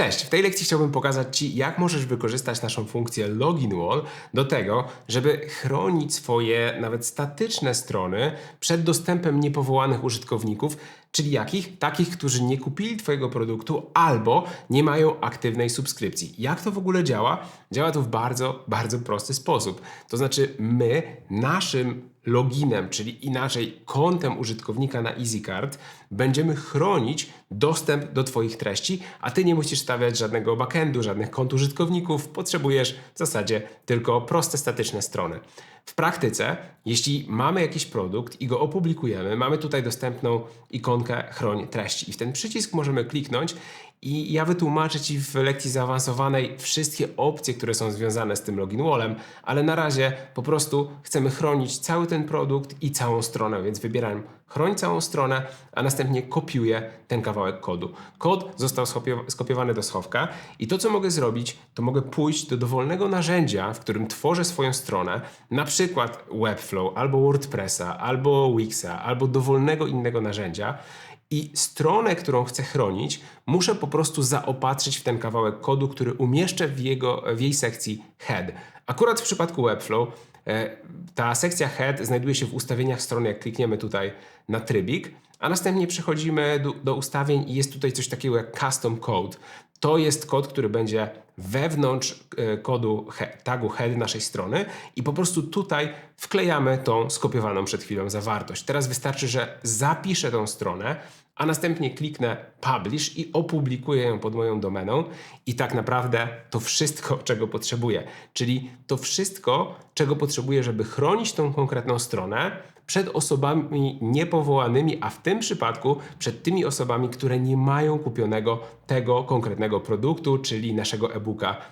Cześć, w tej lekcji chciałbym pokazać Ci, jak możesz wykorzystać naszą funkcję Login Wall do tego, żeby chronić swoje nawet statyczne strony przed dostępem niepowołanych użytkowników, czyli jakich? Takich, którzy nie kupili Twojego produktu albo nie mają aktywnej subskrypcji. Jak to w ogóle działa? Działa to w bardzo, bardzo prosty sposób. To znaczy, my naszym loginem, czyli inaczej kontem użytkownika na EasyCard, będziemy chronić dostęp do Twoich treści, a Ty nie musisz stawiać żadnego backendu, żadnych kont użytkowników, potrzebujesz w zasadzie tylko proste, statyczne strony. W praktyce, jeśli mamy jakiś produkt i go opublikujemy, mamy tutaj dostępną ikonkę chroń treści. I w ten przycisk możemy kliknąć i ja wytłumaczę Ci w lekcji zaawansowanej wszystkie opcje, które są związane z tym login wallem, ale na razie po prostu chcemy chronić cały ten produkt i całą stronę, więc wybieram chroń całą stronę, a następnie kopiuję ten kawałek kodu. Kod został skopiowany do schowka i to, co mogę zrobić, to mogę pójść do dowolnego narzędzia, w którym tworzę swoją stronę, na przykład Webflow, albo WordPressa, albo Wixa, albo dowolnego innego narzędzia i stronę, którą chcę chronić, muszę po prostu zaopatrzyć w ten kawałek kodu, który umieszczę w, jego, w jej sekcji head. Akurat w przypadku Webflow e, ta sekcja head znajduje się w ustawieniach strony, jak klikniemy tutaj na trybik, a następnie przechodzimy do, do ustawień i jest tutaj coś takiego jak custom code. To jest kod, który będzie wewnątrz e, kodu tagu head naszej strony i po prostu tutaj wklejamy tą skopiowaną przed chwilą zawartość. Teraz wystarczy, że zapiszę tą stronę, a następnie kliknę publish i opublikuję ją pod moją domeną i tak naprawdę to wszystko, czego potrzebuję. Czyli to wszystko, czego potrzebuję, żeby chronić tą konkretną stronę przed osobami niepowołanymi, a w tym przypadku przed tymi osobami, które nie mają kupionego tego konkretnego produktu, czyli naszego e-booka.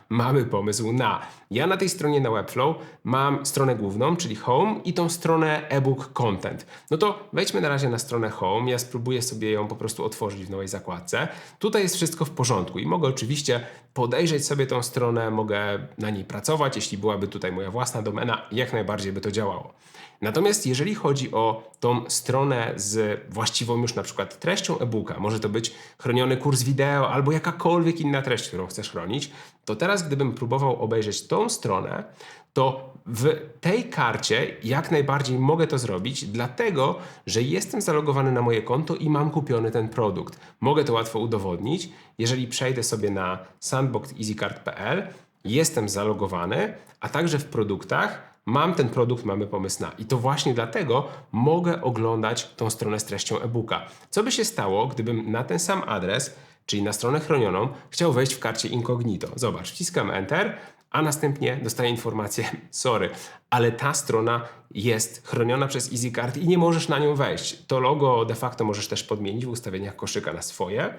Mamy pomysł na. Ja na tej stronie na Webflow mam stronę główną, czyli Home i tą stronę e-book Content. No to wejdźmy na razie na stronę Home. Ja spróbuję sobie ją po prostu otworzyć w nowej zakładce. Tutaj jest wszystko w porządku i mogę oczywiście podejrzeć sobie tą stronę, mogę na niej pracować. Jeśli byłaby tutaj moja własna domena, jak najbardziej by to działało. Natomiast jeżeli chodzi o tą stronę z właściwą już na przykład treścią e-booka, może to być chroniony kurs wideo albo jakakolwiek inna treść, którą chcesz chronić, to teraz gdybym próbował obejrzeć tą stronę, to w tej karcie jak najbardziej mogę to zrobić, dlatego że jestem zalogowany na moje konto i mam kupiony ten produkt. Mogę to łatwo udowodnić, jeżeli przejdę sobie na sandboxeasycard.pl, jestem zalogowany, a także w produktach mam ten produkt, mamy pomysł na. I to właśnie dlatego mogę oglądać tą stronę z treścią e-booka. Co by się stało, gdybym na ten sam adres, czyli na stronę chronioną, chciał wejść w karcie incognito? Zobacz, wciskam Enter, a następnie dostaję informację, sorry, ale ta strona jest chroniona przez EasyCard i nie możesz na nią wejść. To logo de facto możesz też podmienić w ustawieniach koszyka na swoje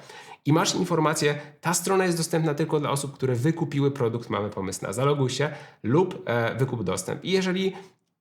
i masz informację, ta strona jest dostępna tylko dla osób, które wykupiły produkt, mamy pomysł na zaloguj się lub e, wykup dostęp. I jeżeli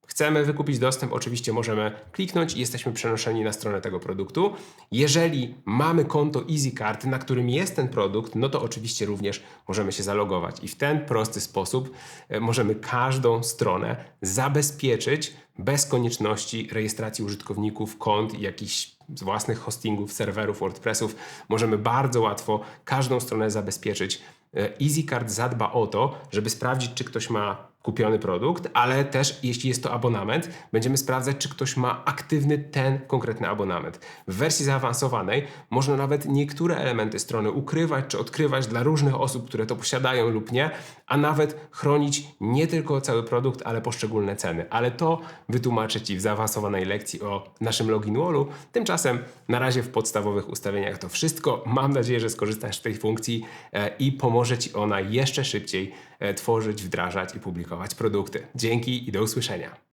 chcemy wykupić dostęp, oczywiście możemy kliknąć i jesteśmy przenoszeni na stronę tego produktu. Jeżeli mamy konto EasyCard, na którym jest ten produkt, no to oczywiście również możemy się zalogować i w ten prosty sposób e, możemy każdą stronę zabezpieczyć bez konieczności rejestracji użytkowników, kont i jakichś własnych hostingów, serwerów, WordPressów. Możemy bardzo łatwo każdą stronę zabezpieczyć. E, EasyCard zadba o to, żeby sprawdzić, czy ktoś ma kupiony produkt, ale też jeśli jest to abonament, będziemy sprawdzać, czy ktoś ma aktywny ten konkretny abonament. W wersji zaawansowanej można nawet niektóre elementy strony ukrywać czy odkrywać dla różnych osób, które to posiadają lub nie, a nawet chronić nie tylko cały produkt, ale poszczególne ceny. Ale to wytłumaczę Ci w zaawansowanej lekcji o naszym login wallu. Tymczasem na razie w podstawowych ustawieniach to wszystko. Mam nadzieję, że skorzystasz z tej funkcji e, i pomoże Ci ona jeszcze szybciej tworzyć, wdrażać i publikować produkty. Dzięki i do usłyszenia.